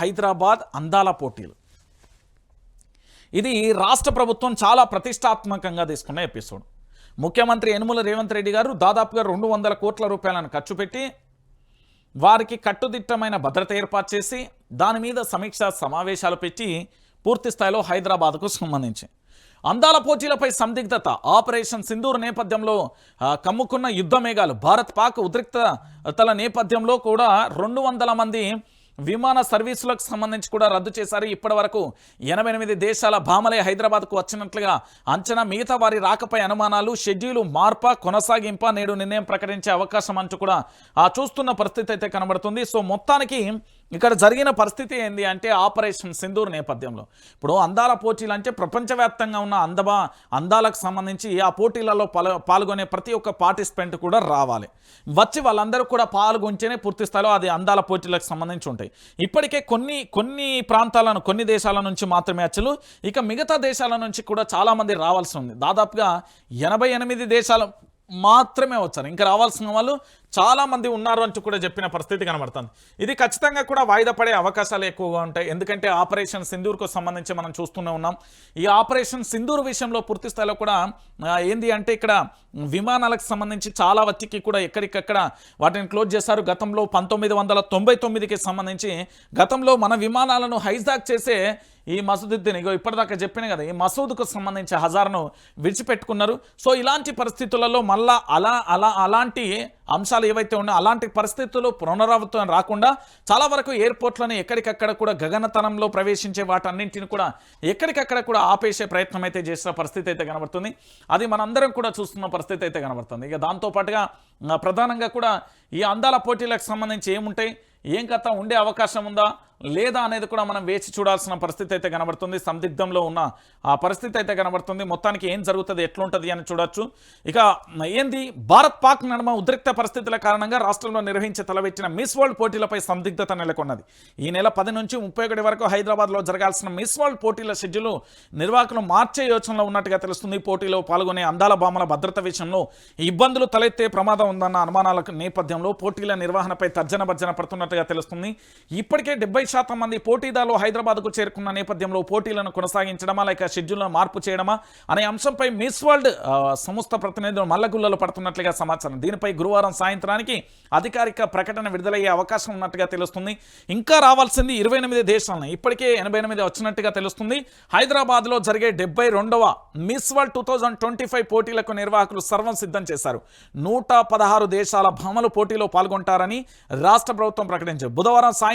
హైదరాబాద్ అందాల పోటీలు. ఇది రాష్ట్ర ప్రభుత్వం చాలా ప్రతిష్టాత్మకంగా తీసుకున్న ఎపిసోడ్. ముఖ్యమంత్రి యనుమల రేవంత్ రెడ్డి గారు దాదాపుగా రెండు వందల కోట్ల రూపాయలను ఖర్చు పెట్టి వారికి కట్టుదిట్టమైన భద్రత ఏర్పాటు చేసి దాని మీద సమీక్ష సమావేశాలు పెట్టి పూర్తి స్థాయిలో హైదరాబాద్కు సంబంధించి. అందాల పోటీలపై సందిగ్ధత ఆపరేషన్ సింధూర్ నేపథ్యంలో కమ్ముకున్న యుద్ధ మేఘాలు భారత్ పాక్ ఉద్రిక్తతల నేపథ్యంలో కూడా రెండు వందల మంది విమాన సర్వీసులకు సంబంధించి కూడా రద్దు చేశారు. ఇప్పటి వరకు ఎనభై దేశాల భామలే హైదరాబాద్కు వచ్చినట్లుగా అంచనా మిగతా వారి రాకపై అనుమానాలు షెడ్యూలు మార్ప కొనసాగింప నేడు నిర్ణయం ప్రకటించే అవకాశం అంటూ కూడా ఆ చూస్తున్న పరిస్థితి అయితే కనబడుతుంది. సో మొత్తానికి ఇక్కడ జరిగిన పరిస్థితి ఏంది అంటే ఆపరేషన్ సింధూర్ నేపథ్యంలో. ఇప్పుడు అందాల పోటీలు అంటే ప్రపంచవ్యాప్తంగా ఉన్న అందమా అందాలకు సంబంధించి ఆ పోటీలలో పాల్గొనే ప్రతి ఒక్క పార్టిసిపెంట్ కూడా రావాలి. వచ్చి వాళ్ళందరూ కూడా పాల్గొంటేనే పూర్తి స్థాయిలో అది అందాల పోటీలకు సంబంధించి ఉంటాయి. ఇప్పటికే కొన్ని కొన్ని ప్రాంతాలను కొన్ని దేశాల నుంచి మాత్రమే అచ్చలు. ఇక మిగతా దేశాల నుంచి కూడా చాలామంది రావాల్సి ఉంది. దాదాపుగా ఎనభై ఎనిమిది దేశాలు మాత్రమే వచ్చారు. ఇంకా రావాల్సిన వాళ్ళు చాలా మంది ఉన్నారు అంటూ కూడా చెప్పిన పరిస్థితి కనబడుతుంది. ఇది ఖచ్చితంగా కూడా వాయిదా పడే అవకాశాలు ఎక్కువగా ఉంటాయి. ఎందుకంటే ఆపరేషన్ సింధూర్కు సంబంధించి మనం చూస్తూనే ఉన్నాం. ఈ ఆపరేషన్ సింధూర్ విషయంలో పూర్తి స్థాయిలో కూడా ఏంది అంటే ఇక్కడ విమానాలకు సంబంధించి చాలా వత్తికి కూడా ఎక్కడికక్కడ వాటిని క్లోజ్ చేశారు. గతంలో పంతొమ్మిది వందల తొంభై తొమ్మిదికి సంబంధించి గతంలో మన విమానాలను హైజాక్ చేసే ఈ మసూదుద్దీన్ ఇగో ఇప్పటిదాకా చెప్పిన కదా ఈ మసూద్కు సంబంధించి హజార్ను విడిచిపెట్టుకున్నారు. సో ఇలాంటి పరిస్థితులలో మళ్ళా అలా అలా అలాంటి అంశాలు ఏవైతే ఉన్నాయో అలాంటి పరిస్థితుల్లో పునరావృతం రాకుండా చాలా వరకు ఎయిర్పోర్ట్లను ఎక్కడికక్కడ కూడా గగనతనంలో ప్రవేశించే వాటన్నింటిని కూడా ఎక్కడికక్కడ కూడా ఆపేసే ప్రయత్నం అయితే చేసిన పరిస్థితి అయితే కనబడుతుంది. అది మనందరం కూడా చూస్తున్న పరిస్థితి అయితే కనబడుతుంది. ఇక దాంతోపాటుగా ప్రధానంగా కూడా ఈ అందాల పోటీలకు సంబంధించి ఏముంటాయి? ఏం కథ? ఉండే అవకాశం ఉందా? లేదా అనేది కూడా మనం వేచి చూడాల్సిన పరిస్థితి అయితే కనబడుతుంది. సందిగ్ధంలో ఉన్న ఆ పరిస్థితి అయితే కనబడుతుంది. మొత్తానికి ఏం జరుగుతుంది ఎట్లుంటుంది అని చూడొచ్చు. ఇక ఏంది? భారత్ పాక్ నడుమ ఉద్రిక్త పరిస్థితుల కారణంగా రాష్ట్రంలో నిర్వహించే తలవెట్టిన మిస్ వరల్డ్ పోటీలపై సందిగ్ధత నెలకొన్నది. ఈ నెల పది నుంచి ముప్పై ఒకటి వరకు హైదరాబాద్లో జరగాల్సిన మిస్ వరల్డ్ పోటీల షెడ్యూల్ నిర్వాహకులు మార్చే యోచనలో ఉన్నట్టుగా తెలుస్తుంది. పోటీలో పాల్గొనే అందాల భామల భద్రత విషయంలో ఇబ్బందులు తలెత్తే ప్రమాదం ఉందన్న అనుమానాల నేపథ్యంలో పోటీల నిర్వహణపై తర్జన భర్జన పడుతున్నట్టుగా తెలుస్తుంది. ఇప్పటికే డెబ్బై శాతం మంది పోటీదారులు హైదరాబాద్కు చేరుకున్న నేపథ్యంలో పోటీలను కొనసాగించడమా లేక షెడ్యూల్ను మార్పు చేయడమా అనే అంశంపై మిస్ వరల్డ్ సంస్థ ప్రతినిధులు మల్లగుల్లలో పడుతున్నట్లుగా సమాచారం. దీనిపై గురువారం సాయంత్రానికి అధికారిక ప్రకటన విడుదలయ్యే అవకాశం ఉన్నట్టుగా తెలుస్తుంది. ఇంకా రావాల్సింది ఇరవై ఎనిమిది దేశాలను. ఇప్పటికే ఎనభై ఎనిమిది వచ్చినట్టుగా తెలుస్తుంది. హైదరాబాద్లో జరిగే డెబ్బై రెండవ Miss World two thousand twenty five పోటీలకు నిర్వాహకులు సర్వం సిద్ధం చేశారు. నూట పదహారు దేశాల భామలు పోటీలో పాల్గొంటారని రాష్ట్ర ప్రభుత్వం ప్రకటించారు బుధవారం సాయంత్రం